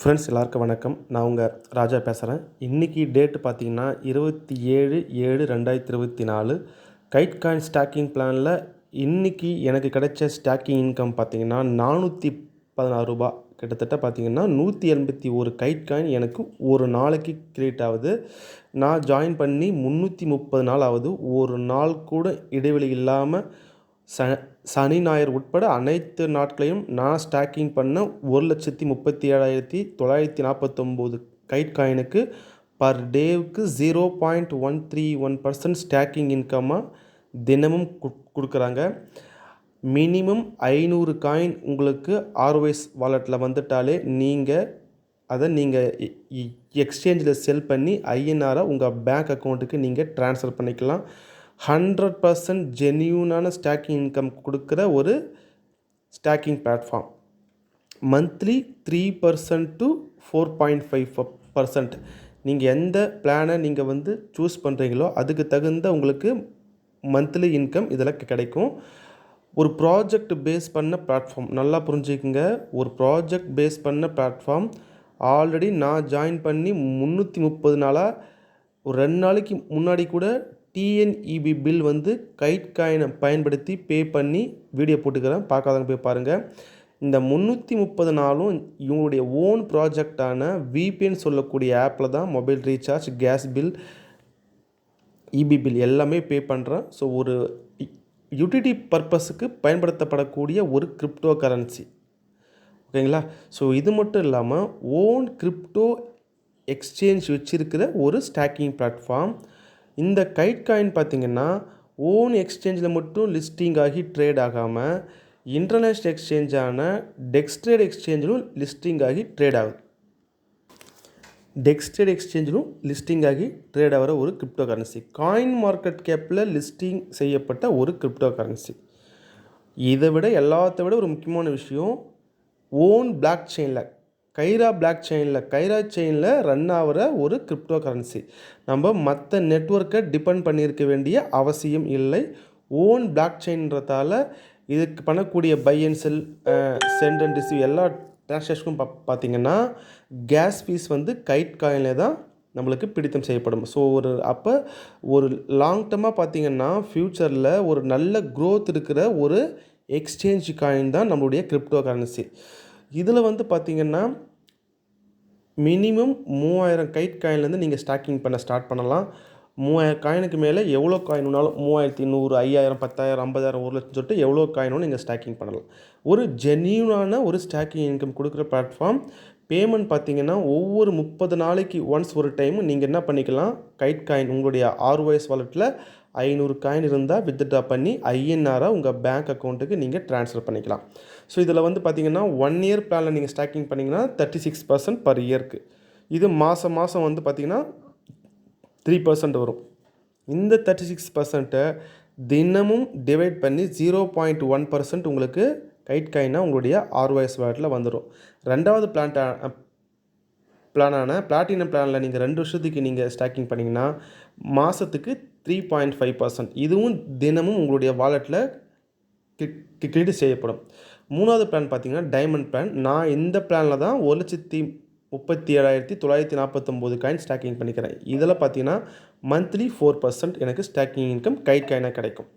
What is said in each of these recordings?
Friends எல்லாருக்கும் வணக்கம். நான் உங்கள் ராஜா பேசுகிறேன் இன்றைக்கி டேட்டு பார்த்தீங்கன்னா இருபத்தி ஏழு ஏழு ரெண்டாயிரத்தி இருபத்தி நாலு. கைட் காயின் ஸ்டாக்கிங் பிளானில் இன்றைக்கி எனக்கு கிடைச்ச ஸ்டாக்கிங் இன்கம் பார்த்தீங்கன்னா நானூற்றி பதினாறு ரூபா கிட்டத்தட்ட பார்த்தீங்கன்னா நூற்றி எண்பத்தி ஒரு கைட் காயின் எனக்கு ஒரு நாளைக்கு கிரியேட் ஆகுது. நான் ஜாயின் பண்ணி முந்நூற்றி முப்பது நாள் ஆகுது ஒரு நாள் கூட இடைவெளி இல்லாமல் ச சனி ஞாயிறு உட்பட அனைத்து நாட்களையும் நான் ஸ்டாக்கிங் பண்ண ஒரு லட்சத்தி முப்பத்தி ஏழாயிரத்தி தொள்ளாயிரத்தி நாற்பத்தொம்போது கைட் காயினுக்கு பர் டேவுக்கு zero point one three one percent staking இன்கம்மாக தினமும் கு கொடுக்குறாங்க. மினிமம் ஐநூறு காயின் உங்களுக்கு ஆர்ஒய்ஸ் வாலெட்டில் வந்துட்டாலே நீங்கள் அதை நீங்கள் எக்ஸ்சேஞ்சில் செல் பண்ணி ஐஎன்ஆரை உங்கள் பேங்க் அக்கௌண்ட்டுக்கு நீங்கள் ட்ரான்ஸ்ஃபர் பண்ணிக்கலாம். ஹண்ட்ரட் பர்சன்ட் ஜென்யூனான ஸ்டாக்கிங் இன்கம் கொடுக்குற ஒரு staking platform monthly three percent to four point five percent நீங்கள் எந்த பிளானை நீங்கள் வந்து சூஸ் பண்ணுறீங்களோ அதுக்கு தகுந்த உங்களுக்கு மந்த்லி இன்கம் இதில் கிடைக்கும். ஒரு ப்ராஜெக்ட் பேஸ் பண்ண பிளாட்ஃபார்ம் நல்லா புரிஞ்சுக்கங்க. ஒரு ப்ராஜெக்ட் பேஸ் பண்ண பிளாட்ஃபார்ம் ஆல்ரெடி நான் ஜாயின் பண்ணி முந்நூற்றி முப்பது நாளாக ஒரு ரெண்டு நாளைக்கு முன்னாடி கூட டிஎன்இபி பில் வந்து கைட் காயினை பயன்படுத்தி பே பண்ணி வீடியோ போட்டுக்கிறேன். பார்க்காதவங்க போய் பாருங்கள் இந்த முந்நூற்றி முப்பது நாளும் இவங்களுடைய ஓன் ப்ராஜெக்டான விபிஎன் சொல்லக்கூடிய ஆப்பில் தான் mobile recharge gas bill EB bill எல்லாமே பே பண்ணுறேன் ஸோ ஒரு யூட்டிலிட்டி பர்பஸுக்கு பயன்படுத்தப்படக்கூடிய ஒரு கிரிப்டோ கரன்சி ஓகேங்களா? ஸோ இது மட்டும் இல்லாமல் ஓன் கிரிப்டோ எக்ஸ்சேஞ்ச் வச்சுருக்கிற ஒரு ஸ்டாக்கிங் பிளாட்ஃபார்ம் இந்த கைட் காயின் பார்த்திங்கன்னா ஓன் எக்ஸ்சேஞ்சில் மட்டும் லிஸ்டிங் ஆகி ட்ரேட் ஆகாமல் இன்டர்நேஷ்னல் எக்ஸ்சேஞ்சான டெக்ஸ்ட்ரேட் எக்ஸ்சேஞ்சிலும் லிஸ்டிங் ஆகி ட்ரேட் ஆகுது. டெக்ஸ்டட் எக்ஸ்சேஞ்சிலும் லிஸ்டிங் ஆகி ட்ரேட் ஆகிற ஒரு கிரிப்டோ கரன்சி காயின் மார்க்கெட் கேப்பில் லிஸ்டிங் செய்யப்பட்ட ஒரு கிரிப்டோ கரன்சி இதை விட எல்லாத்த விட ஒரு முக்கியமான விஷயம் ஓன் பிளாக் செயினில் கைரா பிளாக் செயினில் கைரா செயினில் ரன் ஆகிற ஒரு கிரிப்டோ கரன்சி நம்ம மற்ற நெட்ஒர்க்கை டிபெண்ட் பண்ணியிருக்க வேண்டிய அவசியம் இல்லை. ஓன் பிளாக் செயின்றதால இதுக்கு பண்ணக்கூடிய buy and sell send and receive எல்லா டிரான்சாக்ஷனும் பா பார்த்திங்கன்னா கேஸ் ஃபீஸ் வந்து கைட் காயினில் தான் நம்மளுக்கு பிடித்தம் செய்யப்படும். ஸோ ஒரு அப்போ ஒரு லாங் டர்மாக பார்த்திங்கன்னா ஃப்யூச்சரில் ஒரு நல்ல க்ரோத் இருக்கிற ஒரு எக்ஸ்சேஞ்ச் காயின் தான் நம்மளுடைய கிரிப்டோ கரன்சி இதில் வந்து பார்த்திங்கன்னா மினிமம் மூவாயிரம் கைட் காயின்லேருந்து நீங்கள் ஸ்டாக்கிங் பண்ண ஸ்டார்ட் பண்ணலாம். மூவாயிரம் காயினுக்கு மேலே எவ்வளோ காயின் வேணாலும் மூவாயிரத்தி நூறு ஐயாயிரம் பத்தாயிரம் ஐம்பதாயிரம் ஒரு லட்சம் சொல்லிட்டு எவ்வளோ காயினும் நீங்கள் ஸ்டாக்கிங் பண்ணலாம். ஒரு ஜென்யூனான ஒரு ஸ்டாக்கிங் இன்கம் கொடுக்குற பிளாட்ஃபார்ம் பேமெண்ட் பார்த்தீங்கன்னா ஒவ்வொரு முப்பது நாளைக்கு ஒன்ஸ் ஒரு டைம் நீங்கள் என்ன பண்ணிக்கலாம்? கைட் காயின் உங்களுடைய ஆர்ஒஎஸ் வாலெட்டில் ஐநூறு காயின் இருந்தால் வித்ட்ரா பண்ணி ஐஎன்ஆராக உங்கள் பேங்க் அக்கௌண்ட்டுக்கு நீங்கள் ட்ரான்ஸ்ஃபர் பண்ணிக்கலாம். ஸோ இதில் வந்து பார்த்தீங்கன்னா ஒன் இயர் பிளானில் நீங்கள் ஸ்டாக்கிங் பண்ணிங்கன்னா தேர்ட்டி சிக்ஸ் பர்சன்ட் பர் இயர்க்கு இது மாதம் மாதம் வந்து பார்த்திங்கன்னா த்ரீ பர்சன்ட் வரும். இந்த தேர்ட்டி சிக்ஸ் பர்சன்ட்டை தினமும் டிவைட் பண்ணி ஜீரோ பாயிண்ட் ஒன் பர்சன்ட் உங்களுக்கு கைட் காயினாக உங்களுடைய ஆர்ஒஎஸ் வேட்டில் வந்துடும் ரெண்டாவது பிளான்ட்டா பிளானான பிளாட்டினம் பிளானில் நீங்கள் ரெண்டு வருஷத்துக்கு நீங்கள் ஸ்டாக்கிங் பண்ணிங்கன்னா மாதத்துக்கு த்ரீ பாயிண்ட் ஃபைவ் பர்சன்ட் இதுவும் தினமும் உங்களுடைய வாலெட்டில் கிரெடிட் செய்யப்படும். மூணாவது பிளான் பார்த்திங்கன்னா டைமண்ட் பிளான் நான் இந்த பிளானில் தான் ஒரு லட்சத்தி முப்பத்தி ஏழாயிரத்தி தொள்ளாயிரத்தி நாற்பத்தொம்போது காயின் ஸ்டாக்கிங் பண்ணிக்கிறேன். இதில் பார்த்தீங்கன்னா மந்த்லி ஃபோர் பர்சன்ட் எனக்கு ஸ்டாக்கிங் இன்கம் கைட் காயினாக கிடைக்கும்.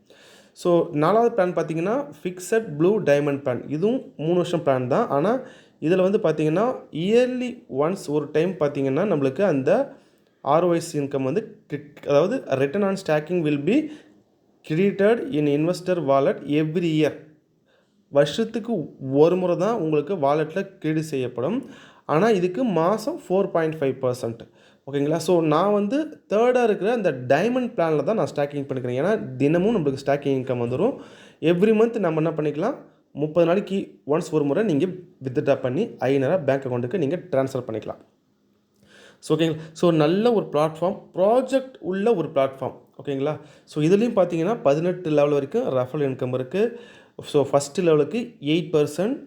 ஸோ நாலாவது பிளான் பார்த்தீங்கன்னா ஃபிக்ஸட் ப்ளூ டைமண்ட் பிளான் இதுவும் மூணு வருஷம் பிளான் தான். ஆனால் இதில் வந்து பார்த்திங்கன்னா இயர்லி ஒன்ஸ் ஒரு டைம் பார்த்திங்கன்னா நம்மளுக்கு அந்த ஆர்ஒய்ஸ் இன்கம் வந்து அதாவது return on staking will be created in investor wallet every year வருஷத்துக்கு ஒரு முறை தான் உங்களுக்கு வாலெட்டில் கிரெடிட் செய்யப்படும். ஆனால் இதுக்கு மாதம் ஃபோர் பாயிண்ட் ஃபைவ் பர்சன்ட் ஓகேங்களா? ஸோ நான் வந்து தேர்டாக இருக்கிற அந்த டைமண்ட் பிளானில் தான் நான் ஸ்டாக்கிங் பண்ணிக்கிறேன். ஏன்னா தினமும் நம்மளுக்கு ஸ்டாக்கிங் இன்கம் வந்துடும் எவ்ரி மந்த் நம்ம என்ன பண்ணிக்கலாம்? முப்பது நாளைக்கு ஒன்ஸ் ஒரு முறை நீங்கள் வித்ட்ரா பண்ணி ஐநூறுரூவா பேங்க் அக்கௌண்ட்டுக்கு நீங்கள் ட்ரான்ஸ்ஃபர் பண்ணிக்கலாம். ஸோ ஓகேங்களா? ஸோ நல்ல ஒரு பிளாட்ஃபார்ம் ப்ராஜெக்ட் உள்ள ஒரு பிளாட்ஃபார்ம் ஓகேங்களா? ஸோ இதுலேயும் பார்த்தீங்கன்னா பதினெட்டு லெவல் வரைக்கும் ரஃபல் இன்கம் இருக்குது ஸோ ஃபஸ்ட்டு லெவலுக்கு எயிட் பர்சன்ட்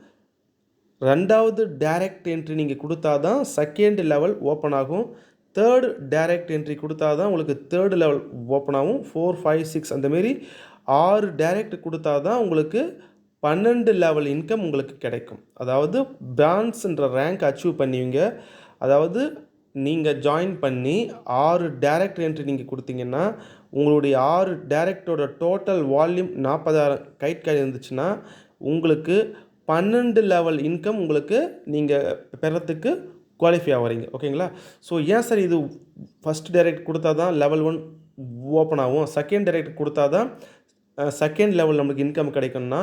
ரெண்டாவது டைரக்ட் என்ட்ரி நீங்கள் கொடுத்தா தான் செகண்ட் லெவல் ஓப்பன் ஆகும். தேர்டு டைரக்ட் என்ட்ரி கொடுத்தா தான் உங்களுக்கு தேர்டு லெவல் ஓப்பன் ஆகும். ஃபோர் ஃபைவ் சிக்ஸ் அந்தமாரி ஆறு டைரக்ட் கொடுத்தா தான் உங்களுக்கு பன்னெண்டு லெவல் இன்கம் உங்களுக்கு கிடைக்கும். அதாவது பிரான்ஸ்ன்ற ரேங்க் அச்சீவ் பண்ணுவீங்க. அதாவது நீங்கள் ஜாயின் பண்ணி ஆறு டைரக்ட் என்ட்ரி நீங்கள் கொடுத்தீங்கன்னா உங்களுடைய ஆறு டேரக்டோட டோட்டல் வால்யூம் நாற்பதாயிரம் கைட் காய் இருந்துச்சுன்னா உங்களுக்கு பன்னெண்டு லெவல் இன்கம் உங்களுக்கு நீங்கள் பெறத்துக்கு குவாலிஃபை ஆகிறீங்க ஓகேங்களா ஸோ ஏன் சார் இது ஃபஸ்ட் டைரக்ட் கொடுத்தா தான் லெவல் ஒன் ஓப்பன் ஆகும்? செகண்ட் டைரக்ட் கொடுத்தா தான் செகண்ட் லெவல் நம்மளுக்கு இன்கம் கிடைக்கும்னா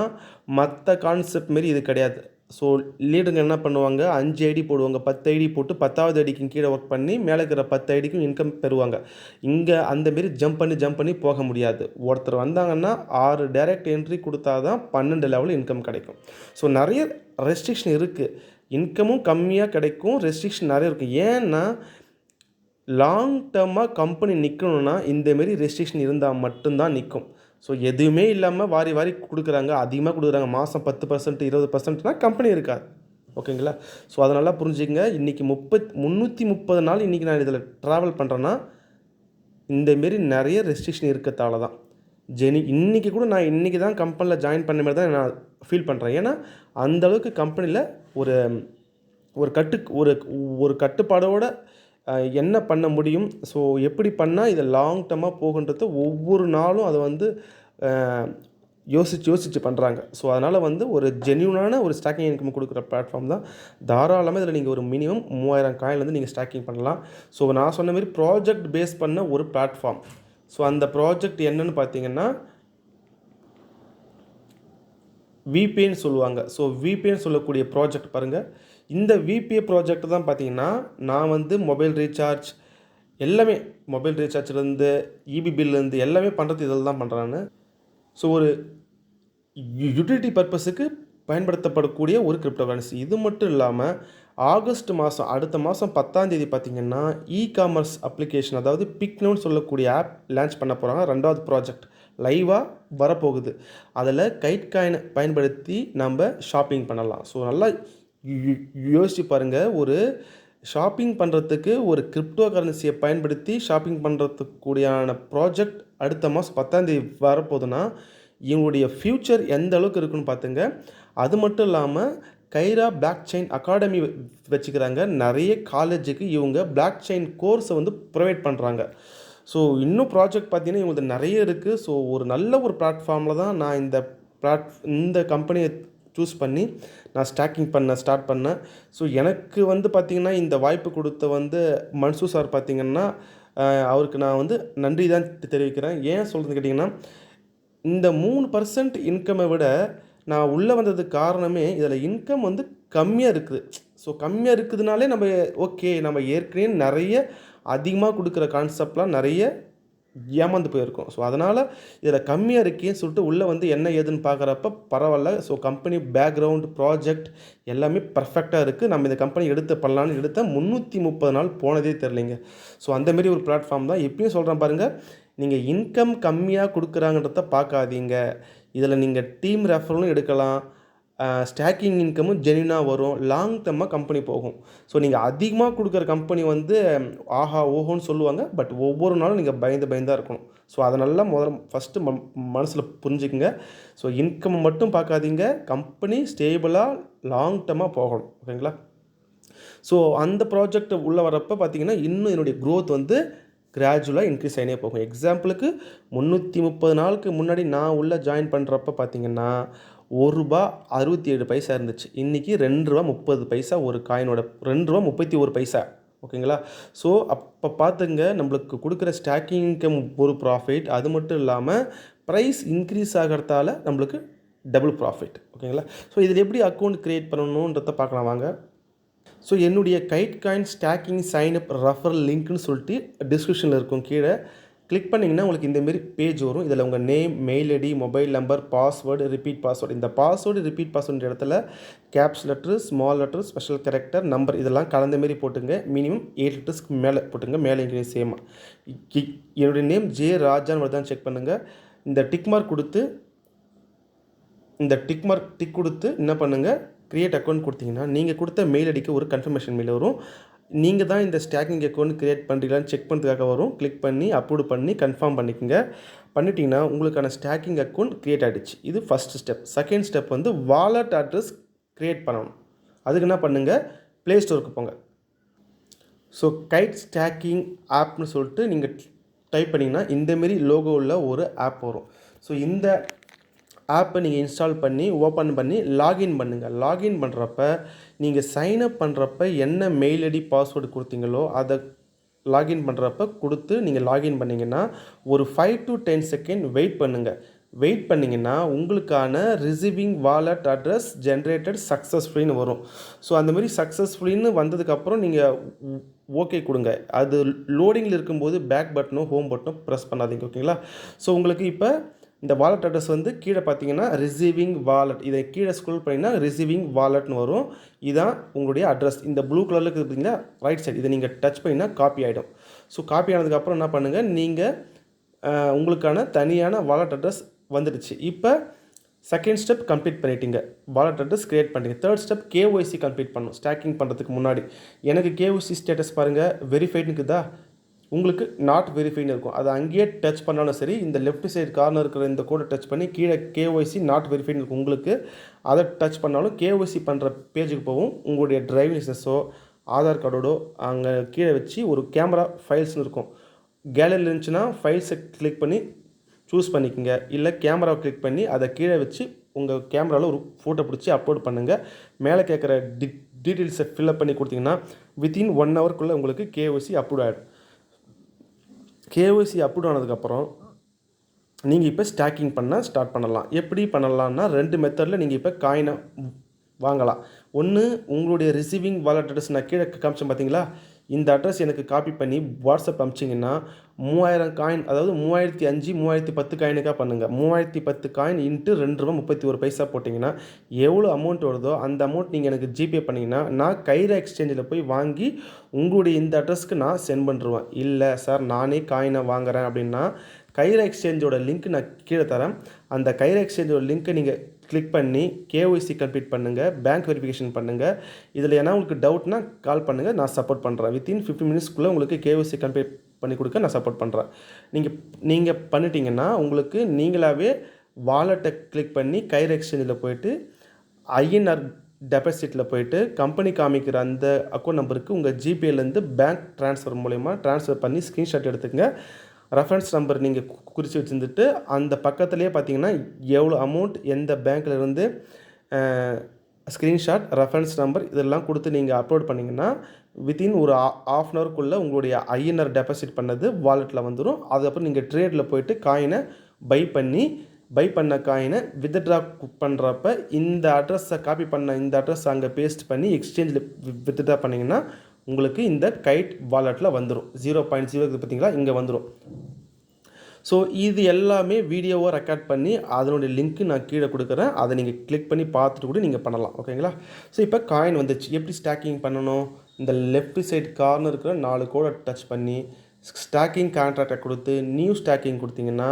மற்ற கான்செப்ட் மாரி இது கிடையாது. ஸோ லீடுங்க என்ன பண்ணுவாங்க? அஞ்சு ஐடி போடுவாங்க. பத்து ஐடி போட்டு பத்தாவது அடிக்கும் கீழே ஒர்க் பண்ணி மேலே இருக்கிற பத்து ஐடிக்கும் இன்கம் பெறுவாங்க. இங்கே அந்தமாரி ஜம்ப் பண்ணி ஜம்ப் பண்ணி போக முடியாது. ஒருத்தர் வந்தாங்கன்னா ஆறு டைரக்ட் என்ட்ரி கொடுத்தா தான் பன்னெண்டு லெவல் இன்கம் கிடைக்கும். ஸோ நிறைய ரெஸ்ட்ரிக்ஷன் இருக்குது இன்கமும் கம்மியாக கிடைக்கும். ரெஸ்ட்ரிக்ஷன் நிறைய இருக்கும். ஏன்னா லாங் டேர்மாக கம்பெனி நிற்கணும்னா இந்தமாரி ரெஸ்ட்ரிக்ஷன் இருந்தால் மட்டும்தான் நிற்கும் ஸோ எதுவுமே இல்லாமல் வாரி வாரி கொடுக்குறாங்க அதிகமாக கொடுக்குறாங்க. மாதம் பத்து பர்சன்ட் இருபது பர்சன்ட்னா கம்பெனி இருக்காது. ஓகேங்களா ஸோ அதை நல்லா புரிஞ்சுக்கங்க. இன்றைக்கி முப்பத் முந்நூற்றி முப்பது நாள் இன்றைக்கி நான் இதில் ட்ராவல் பண்ணுறேன்னா இந்தமாரி நிறைய ரெஸ்ட்ரிக்ஷன் இருக்கிறதால தான். ஜெனி இன்றைக்கி கூட நான் இன்றைக்கி தான் கம்பெனியில் ஜாயின் பண்ண மாதிரி தான் நான் ஃபீல் பண்ணுறேன் ஏன்னா அந்தளவுக்கு கம்பெனியில் ஒரு ஒரு கட்டு ஒரு ஒரு கட்டுப்பாடோட என்ன பண்ண முடியும்? ஸோ எப்படி பண்ணால் இதை லாங் டர்மாக போகுன்றத ஒவ்வொரு நாளும் அதை வந்து யோசித்து யோசித்து பண்ணுறாங்க ஸோ அதனால் வந்து ஒரு ஜென்யூனான ஒரு ஸ்டாக்கிங் இன்கம் கொடுக்குற பிளாட்ஃபார்ம் தான். தாராளமாக இதில் நீங்கள் ஒரு மினிமம் மூவாயிரம் காயின்லேருந்து நீங்கள் ஸ்டாக்கிங் பண்ணலாம். ஸோ நான் சொன்ன மாதிரி ப்ராஜெக்ட் பேஸ் பண்ண ஒரு பிளாட்ஃபார்ம் ஸோ அந்த ப்ராஜெக்ட் என்னன்னு பார்த்தீங்கன்னா விபின்னு சொல்லுவாங்க. ஸோ விபின்னு சொல்லக்கூடிய ப்ராஜெக்ட் பாருங்கள் இந்த விபிஏ ப்ராஜெக்ட் தான் பார்த்தீங்கன்னா நான் வந்து மொபைல் ரீசார்ஜ் எல்லாமே மொபைல் ரீசார்ஜ்லேருந்து இபி பில்லேருந்து எல்லாமே பண்ணுறது இதில் தான் பண்ணுறான்னு ஸோ ஒரு யூட்டிலிட்டி பர்பஸுக்கு பயன்படுத்தப்படக்கூடிய ஒரு கிரிப்டோ கரன்சி இது மட்டும் இல்லாமல் ஆகஸ்ட் மாதம் அடுத்த மாதம் பத்தாந்தேதி பார்த்திங்கன்னா பார்த்தீங்கன்னா இ காமர்ஸ் அப்ளிகேஷன் அதாவது பிக்னோன்னு சொல்லக்கூடிய ஆப் லான்ச் பண்ண போகிறாங்க ரெண்டாவது ப்ராஜெக்ட் லைவாக வரப்போகுது. அதில் கைட் காயினை பயன்படுத்தி நம்ம ஷாப்பிங் பண்ணலாம். ஸோ நல்லா யோசிச்சு பாருங்கள் ஒரு ஷாப்பிங் பண்ணுறதுக்கு ஒரு கிரிப்டோ கரன்சியை பயன்படுத்தி ஷாப்பிங் பண்ணுறதுக்கு கூடியான ப்ராஜெக்ட் அடுத்த மாதம் பத்தாந்தேதி வரப்போகுதுன்னா இவங்களுடைய ஃப்யூச்சர் எந்த அளவுக்கு இருக்குன்னு பார்த்துங்க அது மட்டும் இல்லாமல் கைரா பிளாக் செயின் அகாடமி வச்சுக்கிறாங்க. நிறைய காலேஜுக்கு இவங்க பிளாக் செயின் கோர்ஸை வந்து ப்ரொவைட் பண்ணுறாங்க ஸோ இன்னும் ப்ராஜெக்ட் பார்த்தீங்கன்னா இவங்களுக்கு நிறைய இருக்குது ஸோ ஒரு நல்ல ஒரு பிளாட்ஃபார்மில் தான் நான் இந்த பிளாட் இந்த கம்பெனியை சூஸ் பண்ணி நான் ஸ்டாக்கிங் பண்ண ஸ்டார்ட் பண்ணேன். ஸோ எனக்கு வந்து பார்த்திங்கன்னா இந்த வாய்ப்பு கொடுத்த வந்து மன்சூர் சார் பார்த்திங்கன்னா அவருக்கு நான் வந்து நன்றி தான் தெரிவிக்கிறேன். ஏன் சொல்கிறது கேட்டிங்கன்னா இந்த மூணு பர்சன்ட் இன்கம்மை விட நான் உள்ளே வந்ததுக்கு காரணமே இதில் இன்கம் வந்து கம்மியாக இருக்குது. ஸோ கம்மியாக இருக்குதுனாலே நம்ம ஓகே நம்ம ஏற்கனவே நிறைய அதிகமாக கொடுக்குற கான்செப்ட்லாம் நிறைய ஏமாந்து போயிருக்கோம். ஸோ அதனால் இதில் கம்மியாக இருக்கேன்னு சொல்லிட்டு உள்ளே வந்து என்ன ஏதுன்னு பார்க்குறப்ப பரவாயில்ல. ஸோ கம்பெனி பேக்ரவுண்ட் ப்ராஜெக்ட் எல்லாமே பர்ஃபெக்டாக இருக்குது நம்ம இந்த கம்பெனி எடுத்து பண்ணலான்னு எடுத்தால் முந்நூற்றி முப்பது நாள் போனதே தெரிலிங்க ஸோ அந்தமாரி ஒரு பிளாட்ஃபார்ம் தான். எப்பயும் சொல்கிறேன் பாருங்கள் நீங்கள் இன்கம் கம்மியாக கொடுக்குறாங்கன்றத பார்க்காதீங்க. இதில் நீங்கள் டீம் ரெஃபரலும் எடுக்கலாம். ஸ்டாக்கிங் இன்கமும் ஜென்யூனாக வரும். லாங் டர்மாக கம்பெனி போகும். ஸோ நீங்கள் அதிகமாக கொடுக்குற கம்பெனி வந்து ஆஹா ஓஹோன்னு சொல்லுவாங்க. பட் ஒவ்வொரு நாளும் நீங்கள் பயந்து பயந்தாக இருக்கணும். ஸோ அதை நல்லா முதல்ல ஃபஸ்ட்டு ம மனசில் புரிஞ்சுக்குங்க. ஸோ இன்கம் மட்டும் பார்க்காதீங்க. கம்பெனி ஸ்டேபிளாக லாங் டர்மாக போகணும். ஓகேங்களா ஸோ அந்த ப்ராஜெக்ட் உள்ளே வரப்போ பார்த்தீங்கன்னா இன்னும் என்னுடைய க்ரோத் வந்து கிராஜுவலாக இன்க்ரீஸ் ஆகினே போகும். எக்ஸாம்பிளுக்கு முந்நூற்றி முப்பது நாளுக்கு முன்னாடி நான் உள்ளே ஜாயின் பண்ணுறப்ப பார்த்தீங்கன்னா ஒரு ரூபா அறுபத்தி ஏழு பைசா இருந்துச்சு. இன்றைக்கி ரெண்டு ரூபா முப்பது பைசா ஒரு காயினோட ரெண்டு ரூபா முப்பத்தி ஒரு பைசா. ஓகேங்களா? ஸோ அப்போ பார்த்துங்க நம்மளுக்கு கொடுக்குற ஸ்டாக்கிங் இன்கம் ஒரு ப்ராஃபிட் அது மட்டும் இல்லாமல் ப்ரைஸ் இன்க்ரீஸ் ஆகிறதால நம்மளுக்கு டபுள் ப்ராஃபிட் ஓகேங்களா? ஸோ இதில் எப்படி அக்கௌண்ட் க்ரியேட் பண்ணணுன்றத பார்க்கலாம் வாங்க. ஸோ என்னுடைய Kite coin staking sign up refer லிங்க்னு சொல்லிட்டு டிஸ்கிரிப்ஷனில் இருக்கும் கீழே. கிளிக் பண்ணிங்கன்னா உங்களுக்கு இந்தமாரி பேஜ் வரும். இதில் உங்கள் name mail ID mobile number password repeat password இந்த பாஸ்வேர்டு ரிப்பீட் பாஸ்வேர்டு இடத்துல caps letter small letter special character number இதெல்லாம் கலந்த மாரி போட்டுங்க. மினிமம் எயிட் லெட்டர்ஸ்க்கு மேலே போட்டுங்க. மேலே இங்கே சேமா என்னுடைய நேம் ஜே ராஜான்னு தான் செக் பண்ணுங்கள் இந்த டிக் மார்க் கொடுத்து இந்த டிக் மார்க் டிக் கொடுத்து என்ன பண்ணுங்கள் க்ரியேட் அக்கௌண்ட் கொடுத்தீங்கன்னா நீங்கள் கொடுத்த மெயில் ஐடிக்கு ஒரு கன்ஃபர்மேஷன் மெயில் வரும். நீங்கள் தான் இந்த ஸ்டாக்கிங் அக்கௌண்ட் க்ரியேட் பண்ணுறீங்களான்னு செக் பண்ணுறதுக்காக வரும். கிளிக் பண்ணி அப்லோட் பண்ணி கன்ஃபார்ம் பண்ணிக்கோங்க. பண்ணிட்டீங்கன்னா உங்களுக்கான ஸ்டாக்கிங் அக்கௌண்ட் க்ரியேட் ஆகிடுச்சு இது ஃபஸ்ட் ஸ்டெப் செகண்ட் ஸ்டெப் வந்து வாலெட் அட்ரஸ் க்ரியேட் பண்ணணும். அதுக்கு என்ன பண்ணுங்கள் ப்ளே ஸ்டோருக்கு போங்க. ஸோ கைட் ஸ்டாக்கிங் ஆப்னு சொல்லிட்டு நீங்கள் டைப் பண்ணிங்கன்னா இந்தமாரி லோகோ உள்ள ஒரு ஆப் வரும். ஸோ இந்த ஆப்பை நீங்கள் இன்ஸ்டால் பண்ணி ஓப்பன் பண்ணி லாகின் பண்ணுங்கள் லாகின் பண்ணுறப்ப நீங்கள் சைன்அப் பண்ணுறப்ப என்ன மெயில் ஐடி பாஸ்வேர்டு கொடுத்தீங்களோ அதை லாகின் பண்ணுறப்ப கொடுத்து நீங்கள் லாகின் பண்ணிங்கன்னா ஒரு five to ten second wait பண்ணுங்கள் வெயிட் பண்ணிங்கன்னா உங்களுக்கான ரிசீவிங் வாலெட் அட்ரஸ் ஜென்ரேட்டட் சக்ஸஸ்ஃபுல்லின்னு வரும். ஸோ அந்தமாரி சக்ஸஸ்ஃபுல்லின்னு வந்ததுக்கப்புறம் நீங்கள் ஓகே கொடுங்க. அது லோடிங்கில் இருக்கும்போது பேக் பட்டனும் ஹோம் பட்டனும் ப்ரெஸ் பண்ணாதீங்க ஓகேங்களா ஸோ உங்களுக்கு இப்போ இந்த வாலெட் அட்ரஸ் வந்து கீழே பார்த்தீங்கன்னா ரிசீவிங் வாலெட் இதை கீழே ஸ்க்ரோல் பண்ணிங்கன்னா ரிசீவிங் வாலெட்னு வரும். இதுதான் உங்களுடைய அட்ரஸ் இந்த ப்ளூ கலரில் இருக்குது பார்த்தீங்கன்னா ரைட் சைடு இதை நீங்கள் டச் பண்ணிங்கன்னா காப்பி ஆகிடும் ஸோ காப்பி ஆனதுக்கப்புறம் என்ன பண்ணுங்கள் நீங்கள் உங்களுக்கான தனியான வாலெட் அட்ரஸ் வந்துடுச்சு. இப்போ செகண்ட் ஸ்டெப் கம்ப்ளீட் பண்ணிட்டீங்க. வாலெட் அட்ரஸ் க்ரியேட் பண்ணிட்டீங்க. தேர்ட் ஸ்டெப் கேஒய்சி கம்ப்ளீட் பண்ணணும் ஸ்டாக்கிங் பண்ணுறதுக்கு முன்னாடி. எனக்கு கேஒய்சி ஸ்டேட்டஸ் பாருங்கள் வெரிஃபைடுக்குதா உங்களுக்கு நாட் வெரிஃபைன்னு இருக்கும். அது அங்கேயே டச் பண்ணாலும் சரி இந்த லெஃப்ட் சைடு கார்னர் இருக்கிற இந்த கோடை டச் பண்ணி கீழே கேஒய்சி நாட் வெரிஃபைன்னு இருக்கும். உங்களுக்கு அதை டச் பண்ணாலும் கேஒய்சி பண்ணுற பேஜுக்கு போகும். உங்களுடைய டிரைவிங் லைசன்ஸோ ஆதார் கார்டோடோ அங்கே கீழே வச்சு ஒரு கேமரா ஃபைல்ஸ்னு இருக்கும். கேலரியில் இருந்துச்சுன்னா ஃபைல்ஸை கிளிக் பண்ணி சூஸ் பண்ணிக்கோங்க. இல்லை கேமராவை கிளிக் பண்ணி அதை கீழே வச்சு உங்கள் கேமராவில் ஒரு ஃபோட்டோ பிடிச்சி அப்லோட் பண்ணுங்கள் மேலே கேட்குற டி டீட்டெயில்ஸை ஃபில்அப் பண்ணி கொடுத்தீங்கன்னா வித்தின் ஒன் ஹவர்க்குள்ளே உங்களுக்கு கேஒசி அப்லோட் ஆகிடும் கேஒசி அப்லோட் ஆனதுக்கப்புறம் நீங்கள் இப்போ ஸ்டாக்கிங் பண்ண ஸ்டார்ட் பண்ணலாம். எப்படி பண்ணலாம்னா ரெண்டு மெத்தடில் நீங்கள் இப்போ காயினை வாங்கலாம். ஒன்று உங்களுடைய ரிசீவிங் வாலெட் அட்ரஸ் நான் கீழே காமிச்சேன் பார்த்தீங்களா இந்த அட்ரஸ் எனக்கு காப்பி பண்ணி வாட்ஸ்அப் அமிச்சிங்கன்னா மூவாயிரம் காயின் அதாவது மூவாயிரத்தி அஞ்சு மூவாயிரத்தி பத்து காயினுக்காக பண்ணுங்கள் மூவாயிரத்தி பத்து காயின் இன்ட்டு ரெண்டு ரூபா முப்பத்தி ஒரு பைசா போட்டிங்கன்னா எவ்வளோ அமௌண்ட் வருதோ அந்த அமௌண்ட் நீங்கள் எனக்கு ஜிபே பண்ணிங்கன்னா நான் கைரா எக்ஸ்சேஞ்சில் போய் வாங்கி உங்களுடைய இந்த அட்ரஸ்க்கு நான் சென்ட் பண்ணிடுவேன் இல்லை சார் நானே காயினை வாங்குறேன் அப்படின்னா கைரா எக்ஸ்சேஞ்சோட லிங்க் நான் கீழே தரேன். அந்த கைரா எக்ஸ்சேஞ்சோட லிங்க்கை நீங்கள் கிளிக் பண்ணி கேஒய்சி கம்ப்ளீட் பண்ணுங்கள் பேங்க் வெரிஃபிகேஷன் பண்ணுங்கள் இதில் ஏன்னா உங்களுக்கு டவுட்னா கால் பண்ணுங்கள் நான் சப்போர்ட் பண்ணுறேன் வித்தின் ஃபிஃப்டி மினிட்ஸ்க்குள்ளே உங்களுக்கு கேஒய்சி கம்ப்ளீட் பண்ணி கொடுக்க நான் சப்போர்ட் பண்ணுறேன் நீங்கள் நீங்கள் பண்ணிட்டீங்கன்னா உங்களுக்கு நீங்களாகவே வாலெட்டை கிளிக் பண்ணி கயிறு எக்ஸ்சேஞ்சில் போயிட்டு ஐஎன்ஆர் டெபாசிட்டில் போயிட்டு கம்பெனி காமிக்கிற அந்த அக்கௌண்ட் நம்பருக்கு உங்கள் ஜிபேலேருந்து பேங்க் ட்ரான்ஸ்ஃபர் மூலயமா ட்ரான்ஸ்ஃபர் பண்ணி ஸ்க்ரீன்ஷாட் எடுத்துக்கங்க. ரெஃபரன்ஸ் நம்பர் நீங்கள் குறித்து வச்சுருந்துட்டு அந்த பக்கத்துலேயே பார்த்தீங்கன்னா எவ்வளோ அமௌண்ட் எந்த பேங்க்கில் இருந்து ஸ்க்ரீன்ஷாட் ரெஃபரன்ஸ் நம்பர் இதெல்லாம் கொடுத்து நீங்கள் அப்லோட் பண்ணிங்கன்னா வித்தின் ஒரு ஆஃப் அன் ஹவர்க்குள்ளே உங்களுடைய ஐஎன்ஆர் டெபாசிட் பண்ணது வாலெட்டில் வந்துடும் அதுக்கப்புறம் நீங்கள் ட்ரேடில் போயிட்டு காயினை பை பண்ணி பை பண்ண காயினை வித்ட்ரா பண்ணுறப்ப இந்த அட்ரஸை காப்பி பண்ண இந்த அட்ரஸ் அங்கே பேஸ்ட் பண்ணி எக்ஸ்சேஞ்சில் வித்ட்ரா பண்ணிங்கன்னா உங்களுக்கு இந்த கைட் வாலெட்டில் வந்துடும் ஜீரோ பாயிண்ட் ஜீரோ பார்த்தீங்களா? இங்கே வந்துடும் ஸோ இது எல்லாமே வீடியோவை ரெக்கார்ட் பண்ணி அதனுடைய லிங்க்கு நான் கீழே கொடுக்குறேன். அதை நீங்கள் கிளிக் பண்ணி பார்த்துட்டு கூட நீங்கள் பண்ணலாம். ஓகேங்களா ஸோ இப்போ காயின் வந்துச்சு. எப்படி ஸ்டாக்கிங் பண்ணணும்? இந்த லெஃப்ட் சைடு கார்னர் இருக்கிற நாலு கோடை டச் பண்ணி ஸ்டாக்கிங் கான்ட்ராக்டை கொடுத்து நியூ ஸ்டாக்கிங் கொடுத்தீங்கன்னா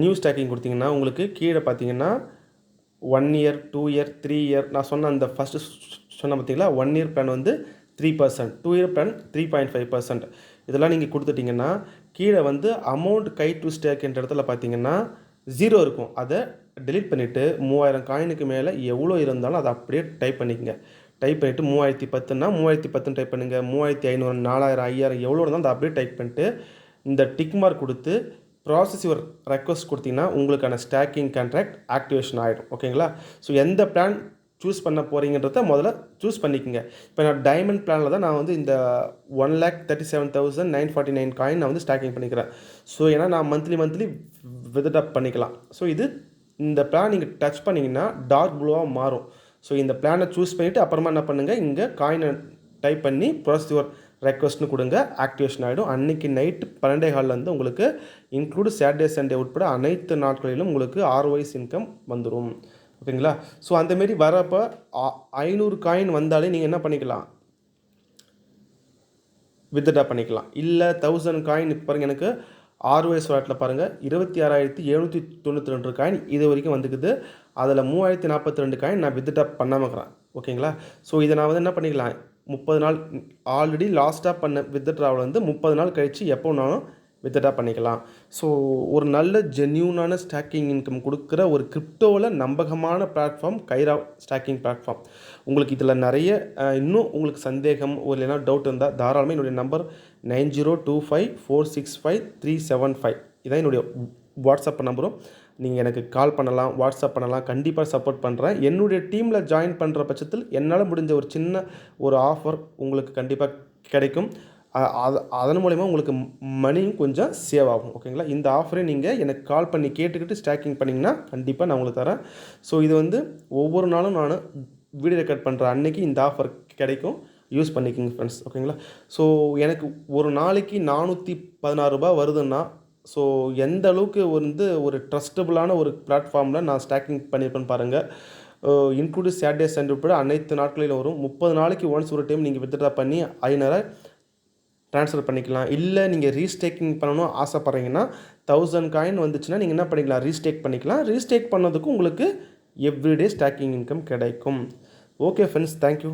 நியூ ஸ்டாக்கிங் கொடுத்தீங்கன்னா உங்களுக்கு கீழே பார்த்தீங்கன்னா one year two year three year நான் சொன்ன அந்த ஃபஸ்ட்டு சொன்ன பார்த்தீங்களா ஒன் இயர் பிளான் வந்து three percent two year plan three point five percent இதெல்லாம் நீங்கள் கொடுத்துட்டிங்கன்னா கீழே வந்து அமௌண்ட் கை டு ஸ்டேக்ன்ற இடத்துல பார்த்தீங்கன்னா ஜீரோ இருக்கும். அதை டெலிட் பண்ணிவிட்டு மூவாயிரம் காயினுக்கு மேலே எவ்வளோ இருந்தாலும் அதை அப்படியே டைப் பண்ணிக்கங்க. டைப் பண்ணிவிட்டு மூவாயிரத்தி பத்துனா மூவாயிரத்தி பத்துன்னு டைப் பண்ணுங்கள் மூவாயிரத்தி ஐநூறு நாலாயிரம் ஐயாயிரம் எவ்வளோ இருந்தாலும் அதை அப்படியே டைப் பண்ணிட்டு இந்த டிக் மார்க் கொடுத்து ப்ராசஸ் யுவர் ரெக்வஸ்ட் கொடுத்தீங்கன்னா உங்களுக்கான ஸ்டாக்கிங் கான்ட்ராக்ட் ஆக்டிவேஷன் ஆகிடும் ஓகேங்களா ஸோ எந்த பிளான் சூஸ் பண்ண போகிறீங்கன்றத முதல்ல சூஸ் பண்ணிக்கோங்க. இப்போ நான் டைமண்ட் பிளானில் தான் நான் வந்து இந்த one lakh thirty seven thousand nine forty nine coin நான் வந்து ஸ்டாக்கிங் பண்ணிக்கிறேன். ஸோ ஏன்னா நான் மந்த்லி மந்த்லி வித்ட்ராப் பண்ணிக்கலாம். ஸோ இது இந்த பிளான் நீங்கள் டச் பண்ணிங்கன்னா டார்க் ப்ளூவாக மாறும். ஸோ இந்த பிளானை சூஸ் பண்ணிவிட்டு அப்புறமா என்ன பண்ணுங்கள் இங்கே காயினை டைப் பண்ணி ப்ரொசீவர் ரெக்வஸ்ட்னு கொடுங்க. ஆக்டிவேஷன் ஆகிடும் அன்றைக்கி நைட்டு பன்னெண்டே காலிலேருந்து உங்களுக்கு இன்க்ளூடு சாட்டர்டே சண்டே உட்பட அனைத்து நாட்களிலும் உங்களுக்கு ஆர்ஒய்ஸ் இன்கம் வந்துடும் ஓகேங்களா? ஸோ அந்தமாரி வரப்போ ஐநூறு காயின் வந்தாலே நீங்கள் என்ன பண்ணிக்கலாம்? வித்ட்ரா பண்ணிக்கலாம். இல்லை தௌசண்ட் காயின் இப்போ பாருங்கள் எனக்கு ஆர்ஒய்ஸ் வாட்டில் பாருங்கள் இருபத்தி ஆறாயிரத்தி எழுநூற்றி தொண்ணூற்றி ரெண்டு காயின் இது வரைக்கும் வந்துக்குது. அதில் மூவாயிரத்தி நாற்பத்தி ரெண்டு காயின் நான் வித்ட்ரா பண்ணாமல் இருக்கிறேன். ஓகேங்களா? ஸோ இதை நான் வந்து என்ன பண்ணிக்கலாம்? முப்பது நாள் ஆல்ரெடி லாஸ்ட்டாக பண்ண வித்ட்ராவில் வந்து முப்பது நாள் கழித்து எப்போ வேணாலும் வித்ட்ரா பண்ணிக்கலாம். ஸோ ஒரு நல்ல ஜென்யூனான ஸ்டாக்கிங் இன்கம் கொடுக்குற ஒரு கிரிப்டோவில் நம்பகமான பிளாட்ஃபார்ம் கைரா ஸ்டாக்கிங் பிளாட்ஃபார்ம் உங்களுக்கு இதில் நிறைய இன்னும் உங்களுக்கு சந்தேகம் ஒரு இல்லைனா டவுட் இருந்தால் தாராளமாக என்னுடைய number nine zero two five four six five three seven five. இதான் என்னுடைய வாட்ஸ்அப் நம்பரும். நீங்கள் எனக்கு கால் பண்ணலாம் வாட்ஸ்அப் பண்ணலாம் கண்டிப்பாக சப்போர்ட் பண்ணுறேன் என்னுடைய டீமில் ஜாயின் பண்ணுற பட்சத்தில் என்னால் முடிஞ்ச ஒரு சின்ன ஒரு ஆஃபர் உங்களுக்கு கண்டிப்பாக கிடைக்கும். அது அதன் மூலயமா உங்களுக்கு மணியும் கொஞ்சம் சேவ் ஆகும் ஓகேங்களா இந்த ஆஃபரை நீங்கள் எனக்கு கால் பண்ணி கேட்டுக்கிட்டு ஸ்டாக்கிங் பண்ணிங்கன்னா கண்டிப்பாக நான் உங்களுக்கு தரேன். ஸோ இது வந்து ஒவ்வொரு நாளும் நான் வீடியோ ரெக்கார்ட் பண்ணுற அன்னைக்கு இந்த ஆஃபர் கிடைக்கும். யூஸ் பண்ணிக்கோங்க ஃப்ரெண்ட்ஸ் ஓகேங்களா ஸோ எனக்கு ஒரு நாளைக்கு நானூற்றி பதினாறு ரூபாய் வருதுன்னா ஸோ எந்த அளவுக்கு வந்து ஒரு ட்ரஸ்டபுளான ஒரு பிளாட்ஃபார்மில் நான் ஸ்டாக்கிங் பண்ணியிருப்பேன்னு பாருங்கள் இன்க்ளூடிவ் சாட்டர்டே சண்டே உட்பட அனைத்து நாட்களிலும் வரும். முப்பது நாளைக்கு ஒன்ஸ் ஒரு டைம் நீங்கள் வித்ட்ரா பண்ணி ஐநூறு ட்ரான்ஸ்ஃபர் பண்ணிக்கலாம். இல்லை நீங்கள் ரீஸ்டேக்கிங் பண்ணணும் ஆசைப்பட்றீங்கன்னா தௌசண்ட் காயின் வந்துச்சுன்னா நீங்கள் என்ன பண்ணிக்கலாம்? ரீஸ்டேக் பண்ணிக்கலாம். ரீஸ்டேக் பண்ணதுக்கும் உங்களுக்கு எவ்ரிடே ஸ்டாக்கிங் இன்கம் கிடைக்கும். Okay friends thank you